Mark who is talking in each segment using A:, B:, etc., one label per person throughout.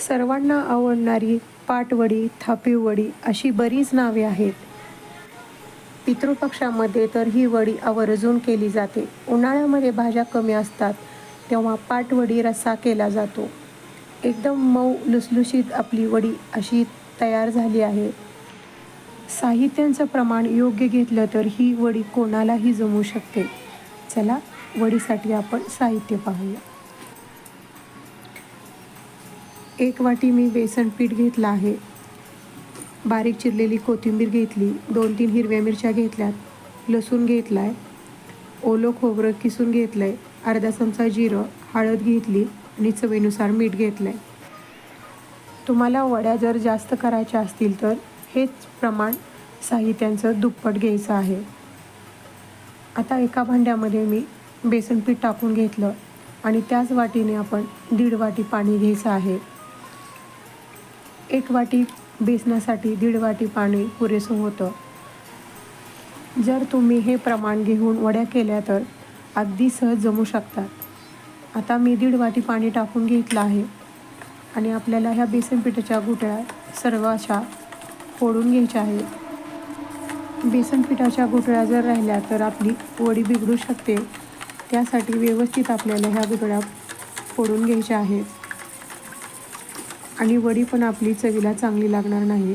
A: सर्वांना आवडणारी पाटवडी थापीवडी अशी बरीच नावे आहेत. पितृपक्षामध्ये तर ही वडी आवर्जून केली जाते. उन्हाळ्यामध्ये भाज्या कमी असतात तेव्हा पाटवडी रस्सा केला जातो. एकदम मऊ लुसलुशीत आपली वडी अशी तयार झाली आहे. साहित्यांचं प्रमाण योग्य घेतलं तर ही वडी कोणालाही जमू शकते. चला वडीसाठी आपण साहित्य पाहूया. एक वाटी मी बेसन पीठ घेतलं आहे. बारीक चिरलेली कोथिंबीर घेतली दोन तीन हिरव्या मिरच्या घेतल्यात लसूण घेतला आहे ओलं खोबरं किसून घेतलं आहे अर्धा चमचा जिरं हळद घेतली आणि चवीनुसार मीठ घेतलं आहे तुम्हाला वड्या जर जास्त करायच्या असतील तर हेच प्रमाण साहित्यांचं दुप्पट घ्यायचं आहे. आता एका भांड्यामध्ये मी बेसन पीठ टाकून घेतलं आणि त्याच वाटीने आपण दीड वाटी पाणी घ्यायचं आहे. एक वाटी बेसनासाठी दीड वाटी पाणी पुरेसं होतं. जर तुम्ही हे प्रमाण घेऊन वड्या केल्या तर अगदी सहज जमू शकतात. आता मी दीड वाटी पाणी टाकून घेतलं आहे आणि आपल्याला ह्या बेसन पिठाच्या गुठळ्या सर्व अशा फोडून घ्यायच्या आहेत. बेसन पिठाच्या गुठळ्या जर राहिल्या तर आपली वडी बिघडू शकते. त्यासाठी व्यवस्थित आपल्याला ह्या गुठळ्या फोडून घ्यायच्या आहेत. आणि वडी पण आपली चवीला चांगली लागणार नाही.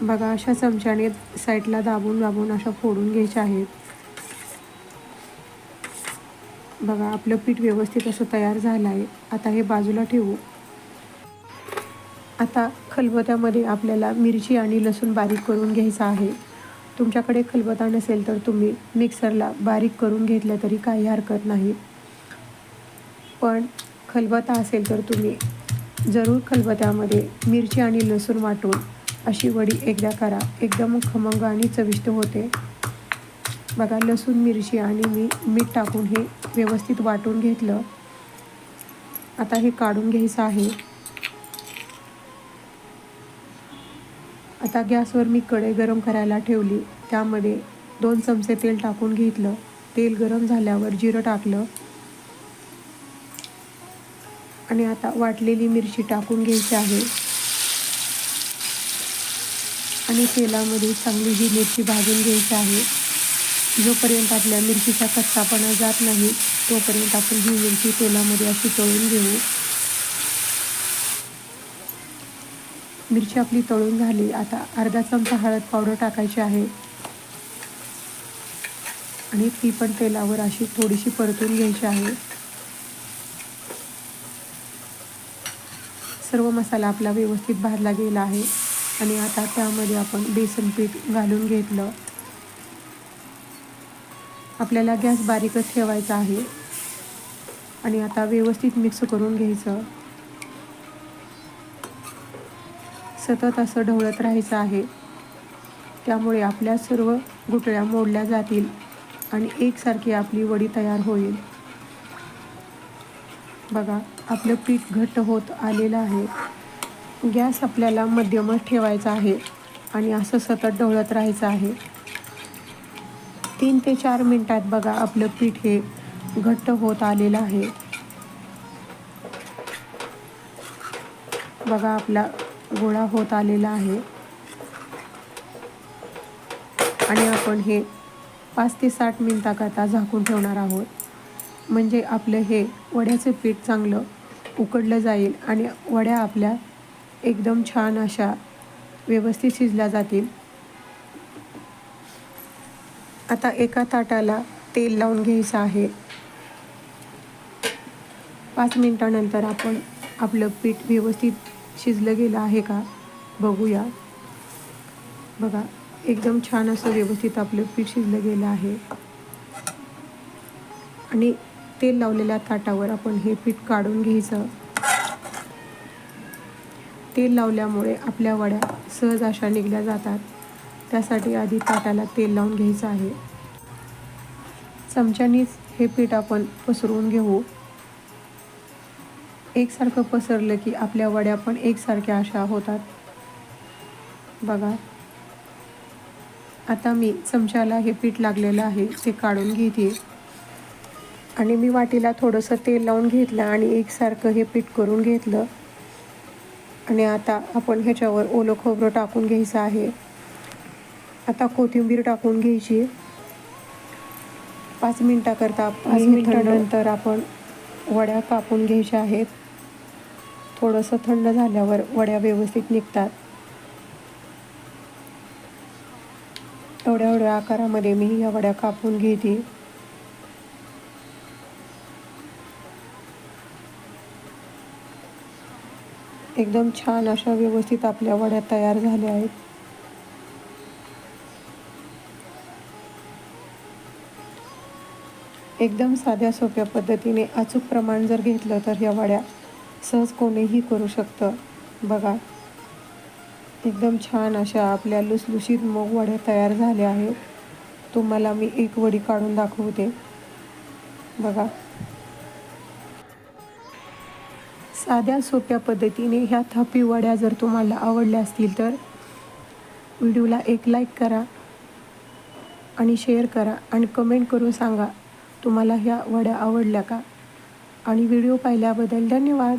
A: बघा अशा चमच्याने साईडला दाबून दाबून अशा फोडून घ्यायच्या आहेत. बघा आपलं पीठ व्यवस्थित असं तयार झालं आहे आता हे बाजूला ठेवू. आता खलबत्यामध्ये आपल्याला मिरची आणि लसूण बारीक करून घ्यायचा आहे. तुमच्याकडे खलबता नसेल तर तुम्ही मिक्सरला बारीक करून घेतलं तरी काही हरकत नाही. पण खलबता असेल तर तुम्ही जरूर खलबत्यामध्ये मिरची आणि लसूण वाटून अशी वडी एकदा करा. एकदम खमंग आणि चविष्ट होते. बघा लसूण मिरची आणि मी मीठ टाकून हे व्यवस्थित वाटून घेतलं. आता हे काढून घ्यायचं आहे. आता गॅसवर मी कढई गरम करायला ठेवली. त्यामध्ये दोन चमचे तेल टाकून घेतलं. तेल गरम झाल्यावर जिरं टाकलं. आणि आता वाटलेली मिरची टाकून घ्यायची आहे. आणि तेलामध्ये चांगली ही मिरची भाजून घ्यायची आहे. जोपर्यंत आपल्या मिरचीचा कच्चापणा जात नाही तोपर्यंत आपण ही मिरची तेलामध्ये अशी तळून घेऊ. मिरची आपली तळून झाली. आता अर्धा चमचा हळद पावडर टाकायची आहे. आणि ती पण तेलावर अशी थोडीशी परतून घ्यायची आहे. सर्व मसाला आपला व्यवस्थित भाजला गेला आहे. आणि आता त्यामध्ये आपण बेसन पीठ घालून घेतलं. आपल्याला गॅस बारीकच ठेवायचा आहे. आणि आता व्यवस्थित मिक्स करून घ्यायचं. सतत असं ढवळत राहायचं आहे. त्यामुळे आपल्या सर्व गुटळ्या मोडल्या जातील आणि एकसारखी आपली वडी तयार होईल. बघा आपलं पीठ घट्ट होत आलेलं आहे. गॅस आपल्याला मध्यमच ठेवायचा आहे आणि असं सतत ढवळत राहायचं आहे. तीन ते चार मिनटात बघा आपलं पीठ हे घट्ट होत आलेलं आहे. बघा आपला गोळा होत आलेला आहे. आणि आपण हे पाच ते साठ मिनटाकरता झाकून ठेवणार आहोत. म्हणजे आपलं हे वड्याचं पीठ चांगलं उकडलं जाईल आणि वड्या आपल्या एकदम छान अशा व्यवस्थित शिजल्या जातील. आता एका ताटाला तेल लावून घ्यायचं आहे. पाच मिनटानंतर आपण आपलं पीठ व्यवस्थित शिजलं गेलं आहे का बघूया. बघा एकदम छान असं व्यवस्थित आपलं पीठ शिजलं गेलं आहे. आणि तेल लावलेल्या ताटावर आपण हे पीठ काढून घ्यायचं. तेल लावल्यामुळे आपल्या वड्या सहज अशा निघल्या जातात. त्यासाठी आधी ताटाला तेल लावून घ्यायचं आहे. चमच्यानीच हे पीठ आपण पसरवून घेऊ. एकसारखं पसरलं की आपल्या वड्या पण एकसारख्या अशा होतात. बघा. आता मी चमच्याला हे पीठ लागलेलं आहे ते काढून घेते. आणि मी वाटीला थोडंसं तेल लावून घेतलं आणि एकसारखं हे पीठ करून घेतलं. आणि आता आपण ह्याच्यावर ओलं खोबरं टाकून घ्यायचं आहे. आता कोथिंबीर टाकून घ्यायची. पाच मिनटाकरता पाच मिनटानंतर आपण वड्या कापून घ्यायच्या आहेत. थोडंसं थंड झाल्यावर वड्या व्यवस्थित निघतात. एवढ्या एवढ्या आकारामध्ये मी या वड्या कापून घेते. एकदम छान अशा व्यवस्थित आपल्या वड्या तयार झाल्या आहेत. एकदम साध्या सोप्या पद्धतीने अचूक प्रमाण जर घेतलं तर ह्या वड्या सहज कोणीही करू शकतं. बघा एकदम छान अशा आपल्या लुसलुशीत मग वड्या तयार झाल्या आहेत. तुम्हाला मी एक वडी काढून दाखवते. बघा साध्या सोप्या पद्धतीने ह्या थापी वड्या जर तुम्हाला आवडल्या असतील तर व्हिडिओला एक लाईक करा आणि शेअर करा आणि कमेंट करून सांगा तुम्हाला ह्या वड्या आवडल्या का? आणि व्हिडिओ पाहिल्याबद्दल धन्यवाद.